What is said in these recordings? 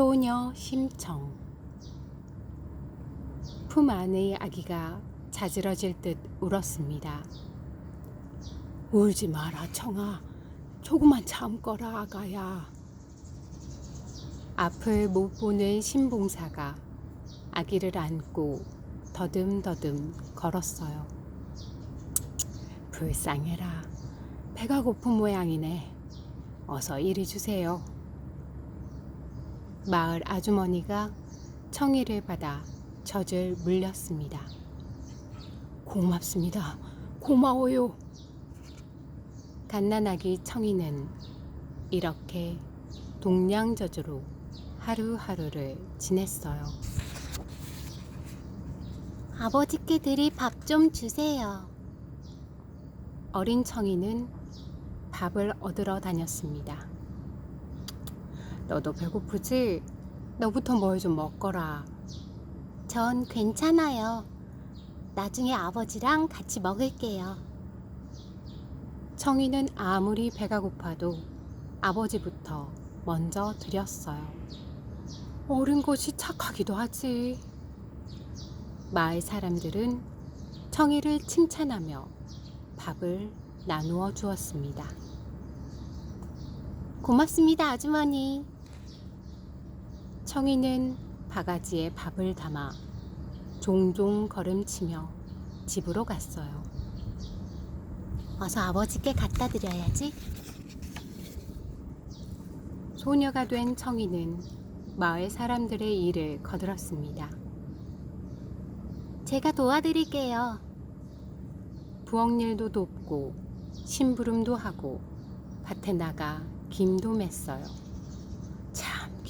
효녀 심청 품 안의 아기가 자지러질 듯 울었습니다. 울지 마라 청아 조금만 참거라 아가야. 앞을 못 보는 신봉사가 아기를 안고 더듬더듬 걸었어요. 불쌍해라. 배가 고픈 모양이네. 어서 이리 주세요. 마을 아주머니가 청이를 받아 젖을 물렸습니다. 고맙습니다. 고마워요. 갓난아기 청이는 이렇게 동량저주로 하루하루를 지냈어요. 아버지께들이 밥좀 주세요. 어린 청이는 밥을 얻으러 다녔습니다. 너도 배고프지? 너부터 뭘 좀 먹거라. 전 괜찮아요. 나중에 아버지랑 같이 먹을게요. 청이는 아무리 배가 고파도 아버지부터 먼저 드렸어요. 어른 것이 착하기도 하지. 마을 사람들은 청이를 칭찬하며 밥을 나누어 주었습니다. 고맙습니다, 아주머니. 청이는 바가지에 밥을 담아 종종 걸음치며 집으로 갔어요. 어서 아버지께 갖다 드려야지. 소녀가 된 청이는 마을 사람들의 일을 거들었습니다. 제가 도와드릴게요. 부엌일도 돕고 심부름도 하고 밭에 나가 김도 맸어요.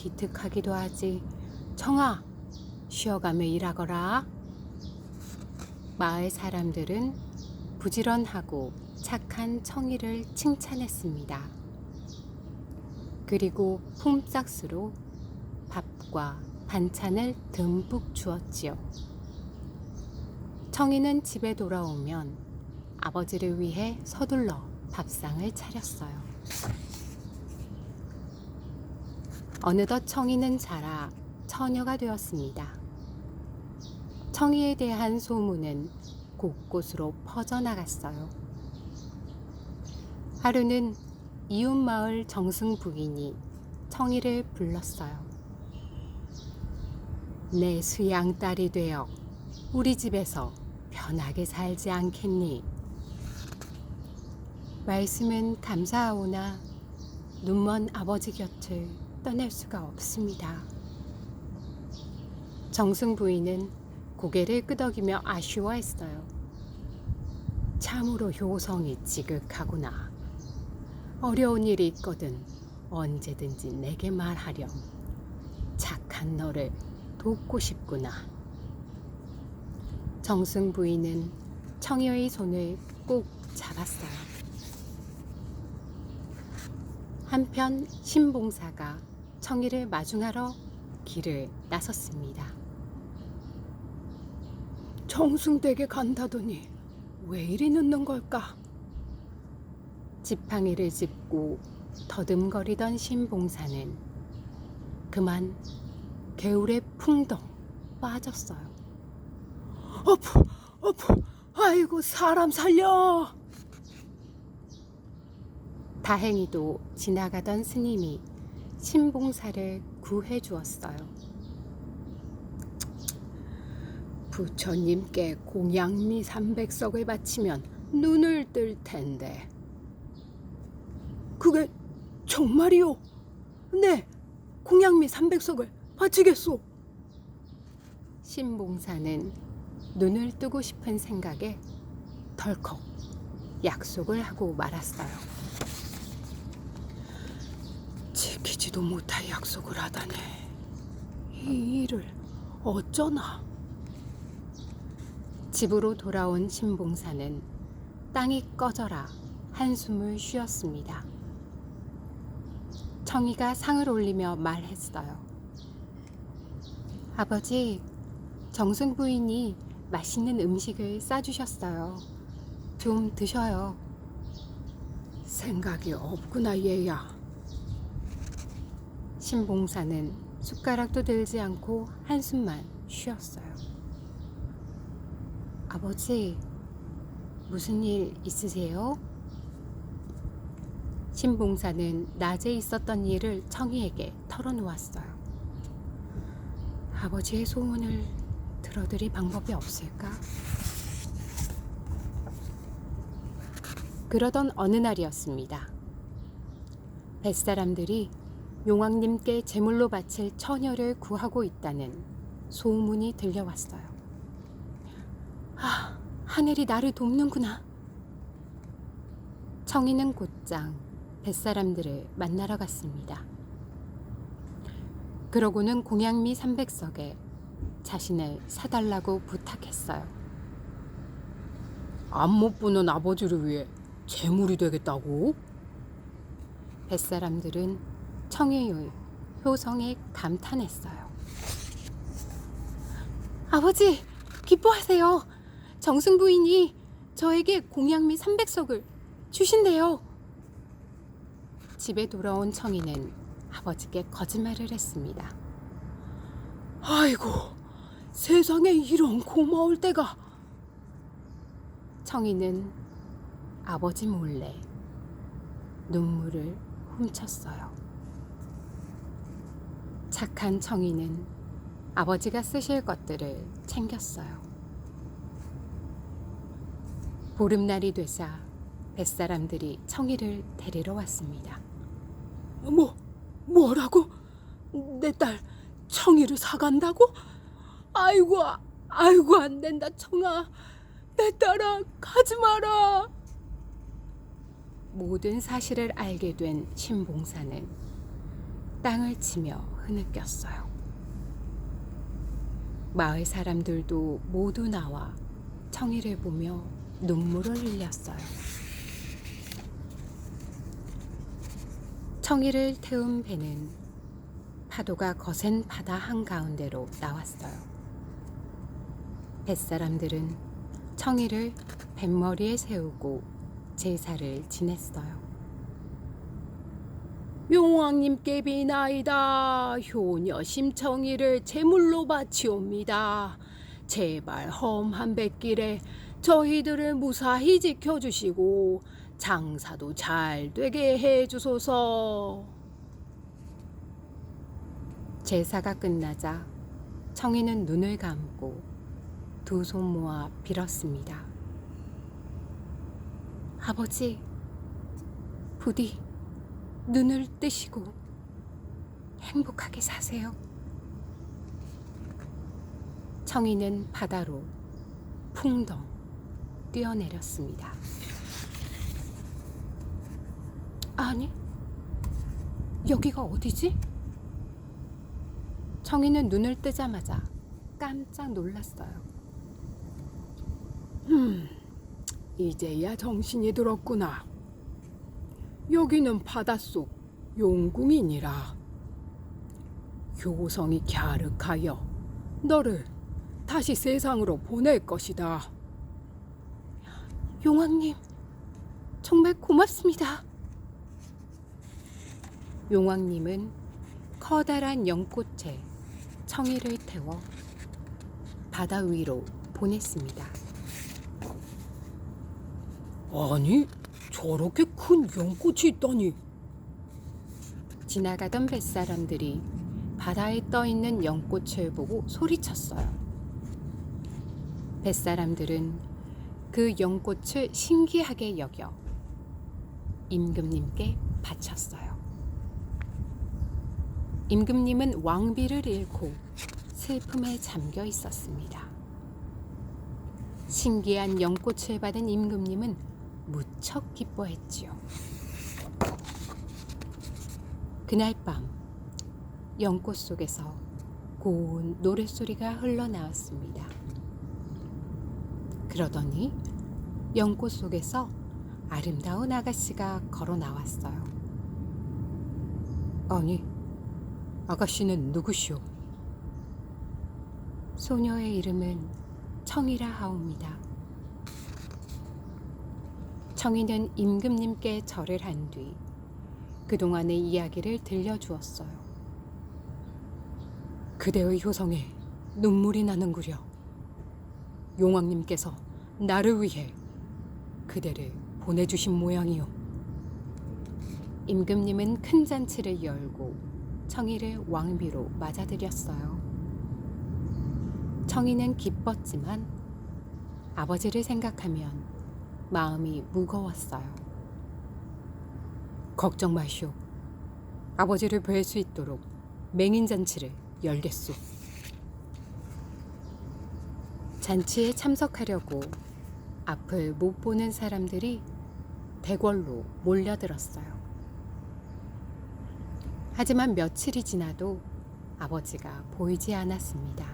참 기특하기도 하지. 청아, 쉬어가며 일하거라. 마을 사람들은 부지런하고 착한 청이를 칭찬했습니다. 그리고 품삯으로 밥과 반찬을 듬뿍 주었지요. 청이는 집에 돌아오면 아버지를 위해 서둘러 밥상을 차렸어요. 어느덧 청이는 자라 처녀가 되었습니다. 청이에 대한 소문은 곳곳으로 퍼져나갔어요. 하루는 이웃 마을 정승 부인이 청이를 불렀어요. 내 수양 딸이 되어 우리 집에서 편하게 살지 않겠니? 말씀은 감사하오나 눈먼 아버지 곁을 떠날 수가 없습니다. 정승 부인은 고개를 끄덕이며 아쉬워했어요. 참으로 효성이 지극하구나. 어려운 일이 있거든 언제든지 내게 말하렴. 착한 너를 돕고 싶구나. 정승 부인은 청여의 손을 꼭 잡았어요. 한편 신봉사가 청이를 마중하러 길을 나섰습니다. 정승댁에 간다더니 왜 이리 늦는 걸까? 지팡이를 짚고 더듬거리던 신봉사는 그만 개울에 풍덩 빠졌어요. 어프, 어프, 아이고 사람 살려! 다행히도 지나가던 스님이 신봉사를 구해 주었어요. 부처님께 공양미 300석을 바치면 눈을 뜰 텐데. 그게 정말이요? 네, 공양미 300석을 바치겠소. 신봉사는 눈을 뜨고 싶은 생각에 덜컥 약속을 하고 말았어요. 지키지도 못할 약속을 하다니 이 일을 어쩌나. 집으로 돌아온 신봉사는 땅이 꺼져라 한숨을 쉬었습니다. 청이가 상을 올리며 말했어요. 아버지, 정승 부인이 맛있는 음식을 싸주셨어요. 좀 드셔요. 생각이 없구나, 얘야. 신봉사는 숟가락도 들지 않고 한숨만 쉬었어요. 아버지, 무슨 일 있으세요? 신봉사는 낮에 있었던 일을 청이에게 털어놓았어요. 아버지의 소원을 들어드릴 방법이 없을까? 그러던 어느 날이었습니다. 뱃사람들이 용왕님께 제물로 바칠 처녀를 구하고 있다는 소문이 들려왔어요. 아, 하늘이 나를 돕는구나. 청이는 곧장 뱃사람들을 만나러 갔습니다. 그러고는 공양미 300석에 자신을 사달라고 부탁했어요. 안 못 보는 아버지를 위해 재물이 되겠다고? 뱃사람들은 청의의 효성에 감탄했어요. 아버지, 기뻐하세요. 정승 부인이 저에게 공양미 300석을 주신대요. 집에 돌아온 청이는 아버지께 거짓말을 했습니다. 아이고, 세상에 이런 고마울 때가. 청이는 아버지 몰래 눈물을 훔쳤어요. 착한 청이는 아버지가 쓰실 것들을 챙겼어요. 보름날이 되자 뱃사람들이 청이를 데리러 왔습니다. 뭐, 뭐라고? 내 딸 청이를 사간다고? 아이고, 아- 아이고 안 된다 청아. 내 딸아 가지 마라. 모든 사실을 알게 된 신봉사는 땅을 치며 흐느꼈어요. 마을 사람들도 모두 나와 청이를 보며 눈물을 흘렸어요. 청이를 태운 배는 파도가 거센 바다 한가운데로 나왔어요. 뱃사람들은 청이를 뱃머리에 세우고 제사를 지냈어요. 용왕님께 비나이다. 효녀 심청이를 제물로 바치옵니다. 제발 험한 뱃길에 저희들을 무사히 지켜주시고 장사도 잘 되게 해주소서. 제사가 끝나자 청이는 눈을 감고 두 손 모아 빌었습니다. 아버지, 부디 눈을 뜨시고 행복하게 사세요. 청이는 바다로 풍덩 뛰어내렸습니다. 아니, 여기가 어디지? 청이는 눈을 뜨자마자 깜짝 놀랐어요. 음, 이제야 정신이 들었구나. 여기는 바닷속 용궁이니라. 효성이 갸륵하여 너를 다시 세상으로 보낼 것이다. 용왕님, 정말 고맙습니다. 용왕님은 커다란 연꽃에 청이를 태워 바다 위로 보냈습니다. 아니, 저렇게 큰 연꽃이 있다니. 지나가던 뱃사람들이 바다에 떠 있는 연꽃을 보고 소리쳤어요. 뱃사람들은 그 연꽃을 신기하게 여겨 임금님께 바쳤어요. 임금님은 왕비를 잃고 슬픔에 잠겨 있었습니다. 신기한 연꽃을 받은 임금님은 무척 기뻐했지요. 그날 밤 연꽃 속에서 고운 노랫소리가 흘러나왔습니다. 그러더니 연꽃 속에서 아름다운 아가씨가 걸어 나왔어요. 아니, 아가씨는 누구시오? 소녀의 이름은 청이라 하옵니다. 청이는 임금님께 절을 한 뒤 그동안의 이야기를 들려주었어요. 그대의 효성에 눈물이 나는구려. 용왕님께서 나를 위해 그대를 보내주신 모양이요. 임금님은 큰 잔치를 열고 청이를 왕비로 맞아들였어요. 청이는 기뻤지만 아버지를 생각하면 마음이 무거웠어요. 걱정 마시오. 아버지를 뵐 수 있도록 맹인잔치를 열겠소. 잔치에 참석하려고 앞을 못 보는 사람들이 대궐로 몰려들었어요. 하지만 며칠이 지나도 아버지가 보이지 않았습니다.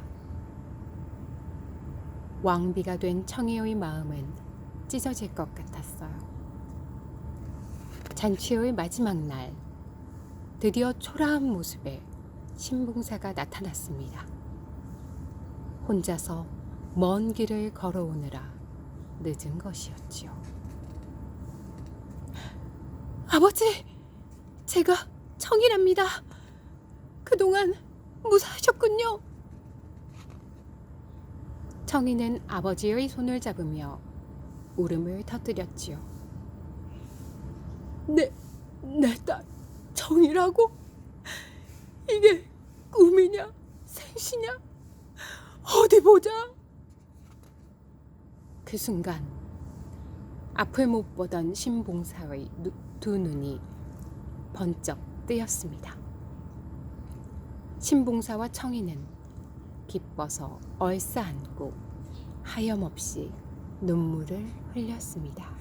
왕비가 된 청이의 마음은 찢어질 것 같았어요. 잔치의 마지막 날, 드디어 초라한 모습의 신봉사가 나타났습니다. 혼자서 먼 길을 걸어오느라 늦은 것이었지요. 아버지, 제가 청이랍니다. 그동안 무사하셨군요. 청이는 아버지의 손을 잡으며 울음을 터뜨렸지요. 내, 내 딸, 청이라고? 이게 꿈이냐, 생시냐? 어디 보자. 그 순간 앞을 못 보던 신봉사의 누- 두 눈이 번쩍 뜨였습니다. 신봉사와 청이는 기뻐서 얼싸안고 하염없이 눈물을 흘렸습니다.